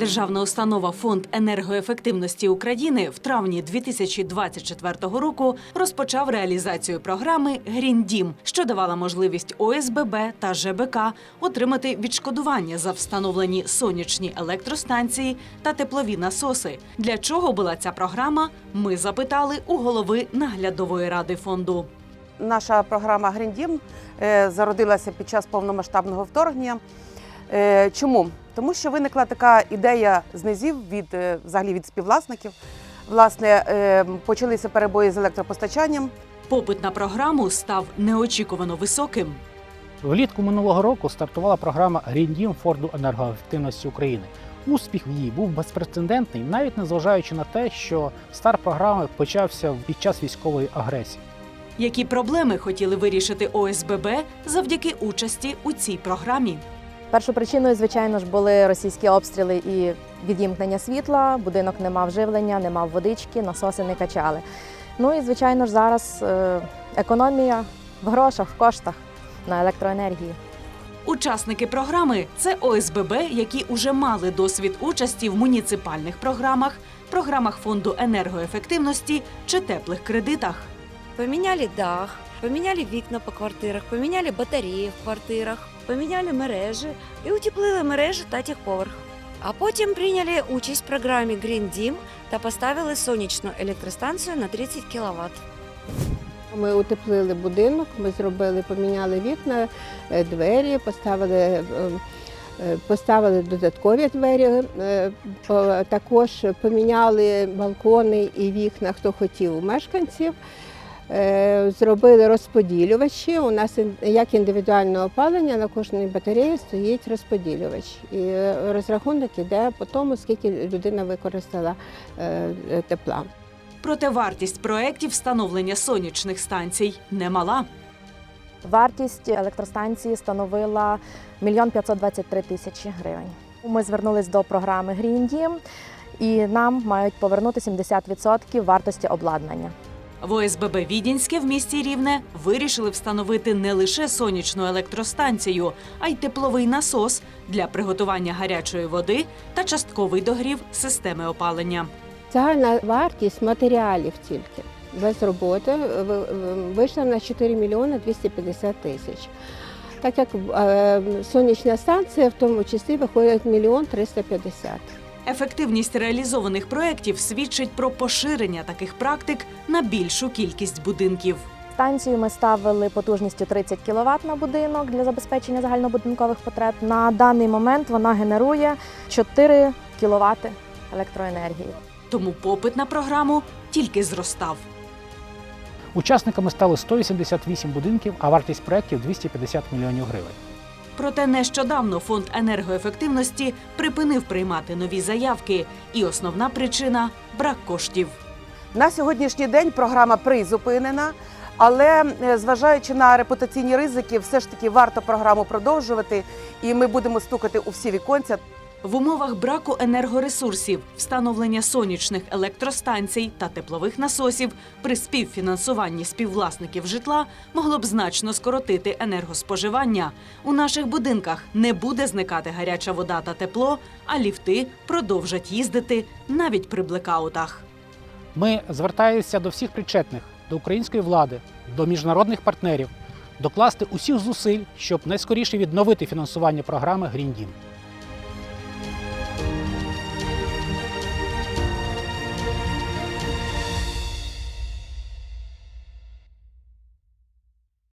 Державна установа Фонд енергоефективності України в травні 2024 року розпочав реалізацію програми Грін Дім, що давала можливість ОСББ та ЖБК отримати відшкодування за встановлені сонячні електростанції та теплові насоси. Для чого була ця програма? Ми запитали у голови наглядової ради фонду. Наша програма Dім е, зародилася під час повномасштабного вторгнення. Е, Чому? Тому що виникла така ідея з низів від е, взагалі від співвласників. Власне, е, почалися перебої з електропостачанням. Попит на програму став неочікувано високим. Влітку минулого року стартувала програма Green Dім Форду енергоефективності України. Успіх в її був безпрецедентний, навіть незважаючи на те, що старт програми почався під час військової агресії. Які проблеми хотіли вирішити ОСББ завдяки участі у цій програмі? Першою причиною, звичайно ж, були російські обстріли і відімкнення світла. Будинок не мав живлення, не мав водички, насоси не качали. Ну і звичайно ж зараз е, економія в грошах, в коштах на електроенергії. Учасники програми це ОСББ, які уже мали досвід участі в муніципальних програмах, програмах фонду енергоефективності чи теплих кредитах. Поміняли дах, поміняли вікна по квартирах, поміняли батареї в квартирах, поміняли мережі і утеплили мережі та техповерх. А потім прийняли участь в програмі Green Dім та поставили сонячну електростанцію на 30 кВт. Ми утеплили будинок, ми зробили, поміняли вікна, е, двері, поставили, е, е, поставили додаткові двері, також поміняли балкони і вікна, хто хотів мешканців. Е, Зробили розподілювачі. У нас як індивідуальне опалення на кожній батареї стоїть розподілювач. І е, розрахунок іде по тому, скільки людина використала е, тепла. Проте вартість проєктів встановлення сонячних станцій немала. Вартість електростанції становила 1 523 тисячі гривень. Ми звернулись до програми Dім і нам мають повернути 70% вартості обладнання. В ОСББ Відінське в місті Рівне вирішили встановити не лише сонячну електростанцію, а й тепловий насос для приготування гарячої води та частковий догрів системи опалення. Загальна вартість матеріалів тільки без роботи в- в- вийшла на 4 мільйони 250 тисяч. Так як е, сонячна станція в тому числі виходить мільйон 350. Ефективність реалізованих проєктів свідчить про поширення таких практик на більшу кількість будинків. Станцію ми ставили потужністю 30 кВт на будинок для забезпечення загальнобудинкових потреб. На даний момент вона генерує 4 кВт електроенергії. Тому попит на програму тільки зростав. Учасниками стали 188 будинків, а вартість проєктів 250 мільйонів гривень. Проте нещодавно фонд енергоефективності припинив приймати нові заявки, і основна причина брак коштів. На сьогоднішній день програма призупинена, але е, зважаючи на репутаційні ризики, все ж таки варто програму продовжувати, і ми будемо стукати у всі віконця. В умовах браку енергоресурсів, встановлення сонячних електростанцій та теплових насосів при співфінансуванні співвласників житла могло б значно скоротити енергоспоживання. У наших будинках не буде зникати гаряча вода та тепло, а ліфти продовжать їздити навіть при блекаутах. Ми звертаємося до всіх причетних, до української влади, до міжнародних партнерів, докласти усіх зусиль, щоб найскоріше відновити фінансування програми Green Дім.